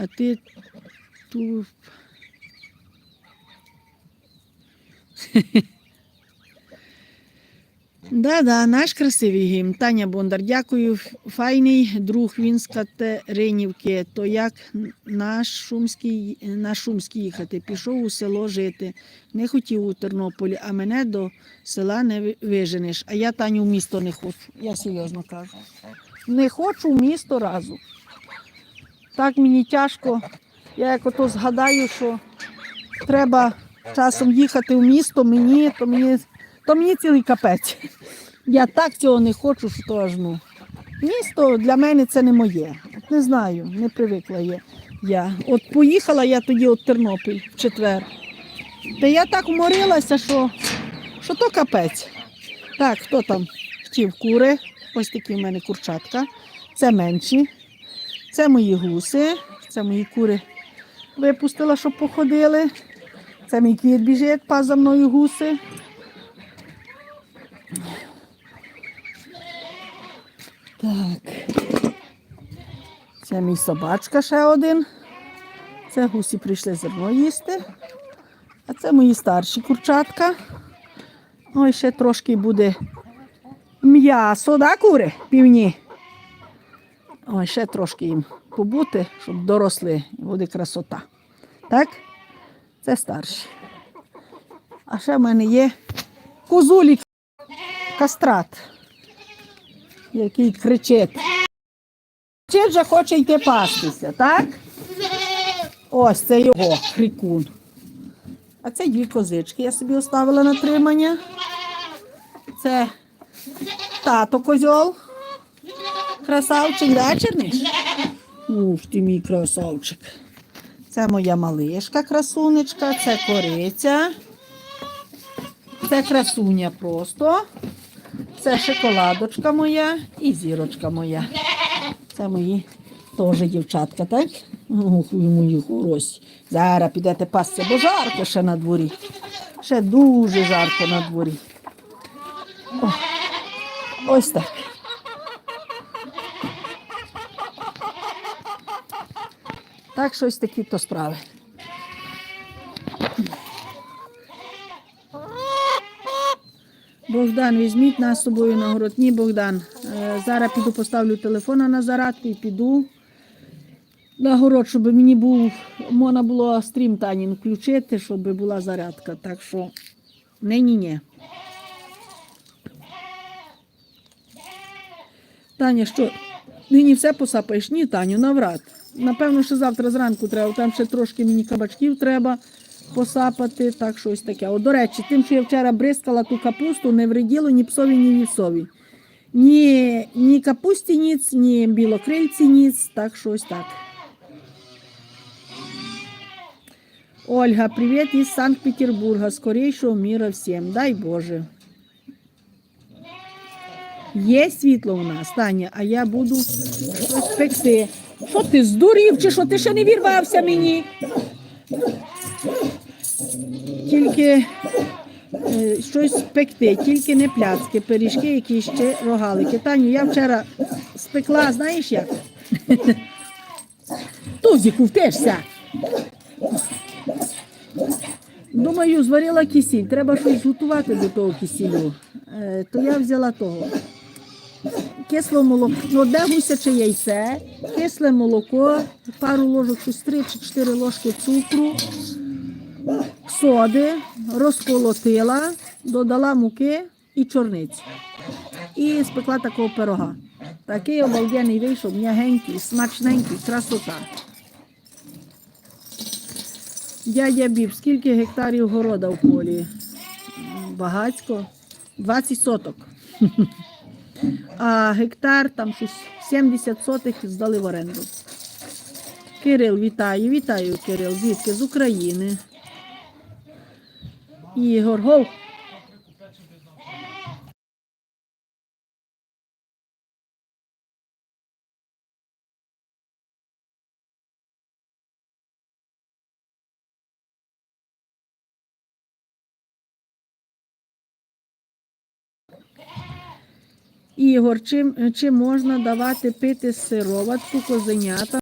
А ти ту. Да-да, наш красивий гімн. Таня Бондар, дякую. Файний друг він з Катеринівки. То як на Шумський, на Шумський їхати. Пішов у село жити. Не хотів у Тернополі, а мене до села не виженеш. А я Таню в місто не хочу. Я серйозно кажу. Не хочу в місто разу. Так мені тяжко. Я як ото згадаю, що треба часом їхати в місто, мені, то мені, то мені цілий капець. Я так цього не хочу, що аж ну. Місто для мене це не моє. От не знаю, не привикла я. я. От поїхала я тоді от Тернопіль в четвер. Та я так уморилася, що, що то капець. Так, хто там хотів кури? Ось такі в мене курчатка. Це менші. Це мої гуси, це мої кури випустила, щоб походили. Це мій квіт біжить, пас за мною гуси. Так. Це мій собачка ще один. Це гусі прийшли зерно їсти. А це мої старші курчатка. Ой, ще трошки буде м'ясо, да, кури? Півні. Ой, ще трошки їм побути, щоб доросли, і буде красота. Так? Це старші. А ще в мене є козулік кастрат, який кричить. Кричить, вже хоче йти пастися, так? Ось це його крикун. А це дві козички я собі оставила на тримання. Це тато козьол. Красавчик, да, Черниш? Ух ти мій красавчик. Це моя малишка красунечка, це кориця. Це красуня просто. Це шоколадочка моя і зірочка моя. Це мої теж дівчатка, так? Ох, мої хороші. Зараз підете пасться, бо жарко ще на дворі. Ще дуже жарко на дворі. О, ось так. Так, щось такі то справи. Богдан, візьміть нас з собою на город. Ні, Богдан. е, Зараз піду поставлю телефона на зарядку і піду на город, щоб мені був, можна було стрім Танін включити, щоб була зарядка. Так що нині ні. Таня, що нині все посапаєш? Ні, Таню, наврад. Напевно, що завтра зранку треба, там ще трошки мені кабачків треба посапати, так що ось таке. О, до речі, тим, що я вчора бризкала ту капусту, не вреділо ні псові, ні вівсові. Ні, ні капусті ніц, ні білокрильці ніц, так що ось так. Ольга, привет из Санкт-Петербурга. Скорейшего мира всем. Дай Боже. Є світло у нас, Таня, а я буду щось пекти. Що ти здурів, чи що ти ще не вірвався мені? Тільки е, щось пекти, тільки не пляцки, пиріжки, які ще рогалики. Таню, я вчора спекла, знаєш як? Тузіку, втешся. Думаю, зварила кисіль. Треба щось готувати до того кисілю. Е, то я взяла того. Кисле молоко, ну, одне гусяче яйце, кисле молоко, пару ложок, щось 3 чи 4 ложки цукру, соди, розколотила, додала муки і чорниці. І спекла такого пирога. Такий обалденний вийшов, м'ягенький, смачненький, красота. Дядя Біб, скільки гектарів города в полі? Багацько. 20 соток. А гектар там щось 70 сотих здали в оренду. Кирил, вітаю, вітаю, Кирил. Звідки? З України. Ігор, гов. Ігор, чи, чи можна давати пити сироватку козенята?